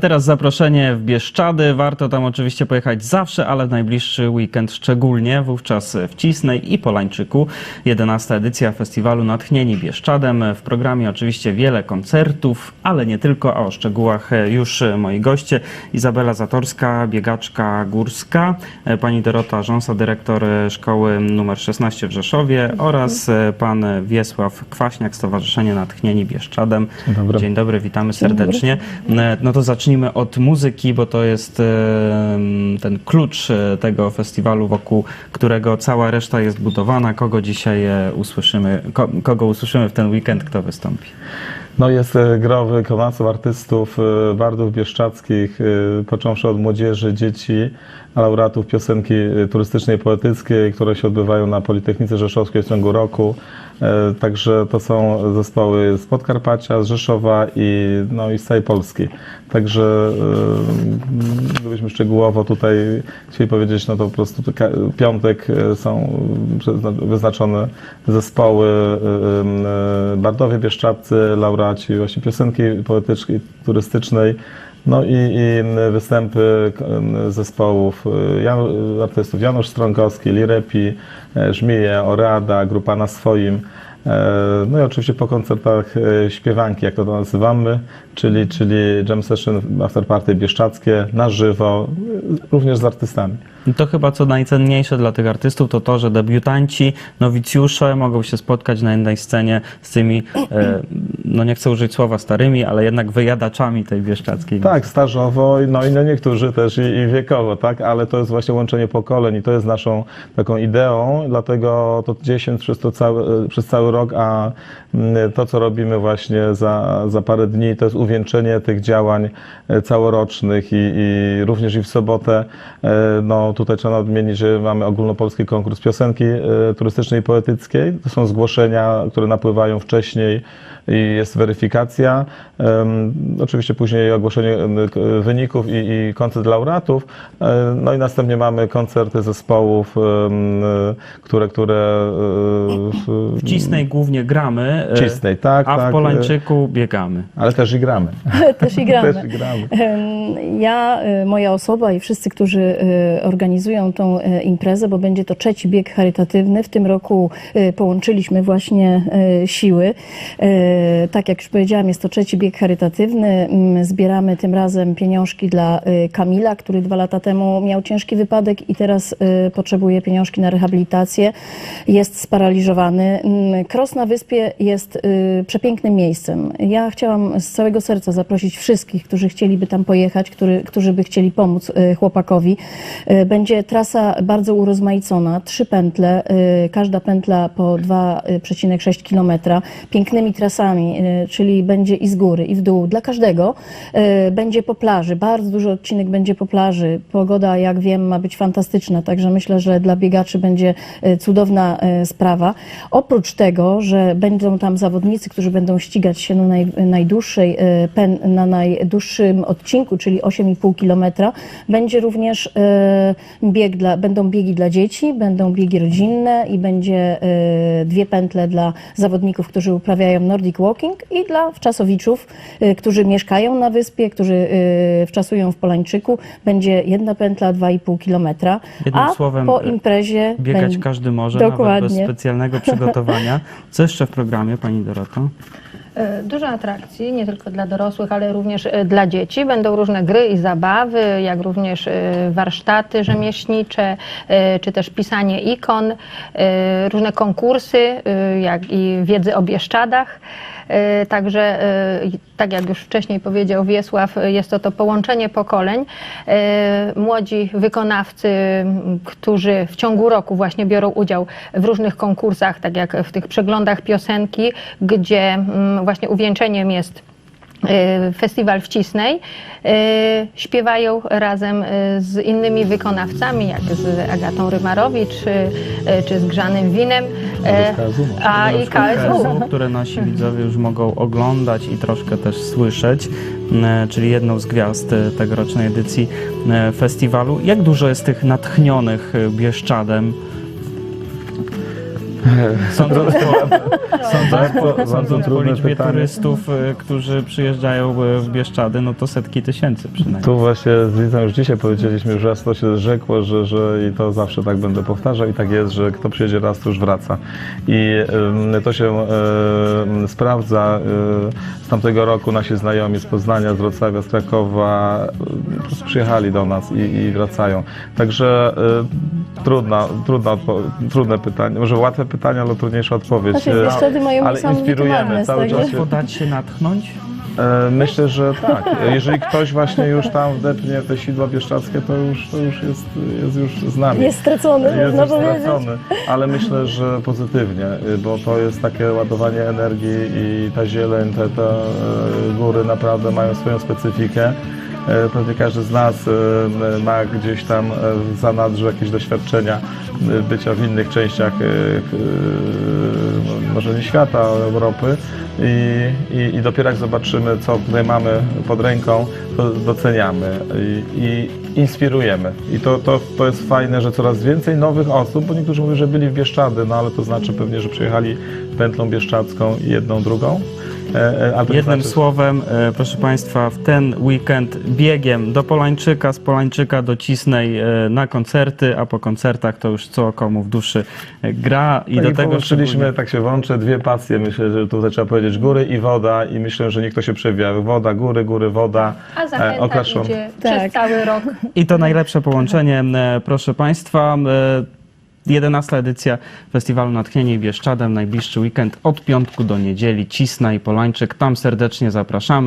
Teraz zaproszenie w Bieszczady. Warto tam oczywiście pojechać zawsze, ale w najbliższy weekend szczególnie. Wówczas w Cisnej i Polańczyku 11. edycja festiwalu Natchnieni Bieszczadem. W programie oczywiście wiele koncertów, ale nie tylko, a o szczegółach już moi goście. Izabela Zatorska, biegaczka górska, pani Dorota Rząsa, dyrektor szkoły nr 16 w Rzeszowie oraz pan Wiesław Kwaśniak, Stowarzyszenie Natchnieni Bieszczadem. Dzień dobry. Dzień dobry, witamy serdecznie. No to zacznijmy od muzyki, bo to jest ten klucz e, tego festiwalu, wokół którego cała reszta jest budowana. Kogo dzisiaj e, usłyszymy, ko, kogo usłyszymy w ten weekend, kto wystąpi? No jest e, gro wykonawców, artystów, e, bardów bieszczadzkich, e, począwszy od młodzieży, dzieci, laureatów piosenki e, turystycznej, poetyckiej, które się odbywają na Politechnice Rzeszowskiej w ciągu roku. E, Także to są zespoły z Podkarpacia, z Rzeszowa i, no, i z całej Polski. Także e, gdybyśmy szczegółowo tutaj chcieli powiedzieć, no to po prostu piątek e, są wyznaczone zespoły e, e, bardowie bieszczadcy, laureaci właśnie piosenki poetycznej, turystycznej, no i, i występy zespołów e, Jan, artystów Janusz Strągowski, Lirepi, e, Żmije, Oreada, grupa na swoim. E, No i oczywiście po koncertach e, śpiewanki, jak to nazywamy, czyli, czyli jam session, afterparty bieszczackie na żywo, również z artystami. To chyba co najcenniejsze dla tych artystów to to, że debiutanci, nowicjusze mogą się spotkać na jednej scenie z tymi, e, no nie chcę użyć słowa starymi, ale jednak wyjadaczami tej bieszczackiej. Tak, stażowo, no i no niektórzy też i, i wiekowo, tak, ale to jest właśnie łączenie pokoleń i to jest naszą taką ideą, dlatego to 10 przez, to cały, przez cały rok, a mm, to, co robimy właśnie za, za parę dni, to jest uwieńczenie tych działań e, całorocznych i, i również i w sobotę, e, tutaj trzeba odmienić, że mamy ogólnopolski konkurs piosenki e, turystycznej i poetyckiej, to są zgłoszenia, które napływają wcześniej i jest weryfikacja. Oczywiście później ogłoszenie k- wyników i, i koncert laureatów. E, No i następnie mamy koncerty zespołów, e, które, które e, w- Cisnej głównie gramy, e, Cisnej, tak, a tak, w Polańczyku biegamy. ale też i gramy. Też i gramy. Też i gramy. Ja, moja osoba i wszyscy, którzy y, organizują tą y, imprezę, bo będzie to trzeci bieg charytatywny. W tym roku y, połączyliśmy właśnie y, siły. Tak jak już powiedziałam, jest to trzeci bieg charytatywny. Mm, Zbieramy tym razem pieniążki dla Kamila, który dwa lata temu miał ciężki wypadek i teraz potrzebuje pieniążki na rehabilitację. Jest sparaliżowany. Mm, Kros na wyspie jest przepięknym miejscem. Ja chciałam z całego serca zaprosić wszystkich, którzy chcieliby tam pojechać, który, którzy by chcieli pomóc chłopakowi. Y, Będzie trasa bardzo urozmaicona, trzy pętle, y, każda pętla po 2,6 kilometra, pięknymi trasami, y, czyli będzie i z góry, i w dół, dla każdego. Y, Będzie po plaży, bardzo duży odcinek będzie po plaży. Pogoda, jak wiem, ma być fantastyczna, także myślę, że dla biegaczy będzie y, cudowna y, sprawa. Oprócz tego, że będą tam zawodnicy, którzy będą ścigać się na naj, najdłuższej, y, na najdłuższym odcinku, czyli 8,5 kilometra, będzie również y, bieg dla, będą biegi dla dzieci, będą biegi rodzinne i będzie y, dwie pętle dla zawodników, którzy uprawiają Nordic Walking i dla wczasowiczów, y, którzy mieszkają na wyspie, którzy y, wczasują w Polańczyku. Będzie jedna pętla 2,5 kilometra, Jednym a słowem, po imprezie Biegać będzie- każdy może, nawet bez Dokładnie. specjalnego przygotowania. Co jeszcze w programie, Pani Doroto? E, Dużo atrakcji, nie tylko dla dorosłych, ale również e, dla dzieci. Będą różne gry i zabawy, jak również e, warsztaty rzemieślnicze, czy też pisanie ikon, różne konkursy, jak i wiedzy o Bieszczadach. E, Także, e, tak jak już wcześniej powiedział Wiesław, jest to to połączenie pokoleń. E, Młodzi wykonawcy, którzy w ciągu roku właśnie biorą udział w różnych konkursach, tak jak w tych przeglądach piosenki, gdzie mm, właśnie uwieńczeniem jest festiwal w Cisnej. E, Śpiewają razem e, z innymi wykonawcami, jak z Agatą Rymarowicz, czy, e, z Grzanym Winem. E, KSU. A i KSU. KSU, które nasi widzowie już mogą oglądać i troszkę też słyszeć, e, czyli jedną z gwiazd e, tegorocznej edycji e, festiwalu. Jak dużo jest tych natchnionych e, Bieszczadem? Sądząc po, sądząc po, Bardzo sądząc po trudne liczbie pytanie. turystów, y, którzy przyjeżdżają y, w Bieszczady, no to setki tysięcy przynajmniej. Tu właśnie z już dzisiaj powiedzieliśmy, że raz to się rzekło, że, że i to zawsze tak będę powtarzał i tak jest, że kto przyjedzie raz, to już wraca. I ym, to się ym, sprawdza. y, Z tamtego roku nasi znajomi z Poznania, z Wrocławia, z Krakowa y, po prostu przyjechali do nas i, i wracają. Także y, trudna, trudna trudne pytanie, może łatwe pytanie, ale trudniejsza odpowiedź. Znaczy, Y, Bieszczady mają ale inspirujemy cały także- czas. Łatwo dać się natchnąć? E, Myślę, że tak. Jeżeli ktoś właśnie już tam wdepnie te sidła bieszczackie, to już, to już jest, jest już z nami. Jest stracony, Jest można stracony, ale myślę, że pozytywnie, bo to jest takie ładowanie energii i ta zieleń, te, te e, góry naprawdę mają swoją specyfikę. E, Pewnie każdy z nas e, ma gdzieś tam e, w zanadrzu jakieś doświadczenia bycia w innych częściach, może nie świata, ale Europy. I, i, i dopiero jak zobaczymy, co tutaj mamy pod ręką, to doceniamy. I, i inspirujemy. I to, to, to jest fajne, że coraz więcej nowych osób, bo niektórzy mówią, że byli w Bieszczady, no ale to znaczy pewnie, że przyjechali pętlą bieszczadzką i jedną, drugą. E, e, Jednym znaczy, słowem, e, proszę Państwa, w ten weekend biegiem do Polańczyka, z Polańczyka do Cisnej na koncerty, a po koncertach to już co komu w duszy gra i Tak, do i tego połączyliśmy, szczególnie- tak się włączy, dwie pasje, myślę, że tutaj trzeba powiedzieć góry i woda i myślę, że niech to się przewija. Woda, góry, góry, woda. A e, zachęta określą. idzie Tak. przez cały rok. I to najlepsze połączenie, e, proszę Państwa. e, 11 edycja Festiwalu Natchnienie Bieszczadem, najbliższy weekend od piątku do niedzieli, Cisna i Polańczyk. Tam serdecznie zapraszamy.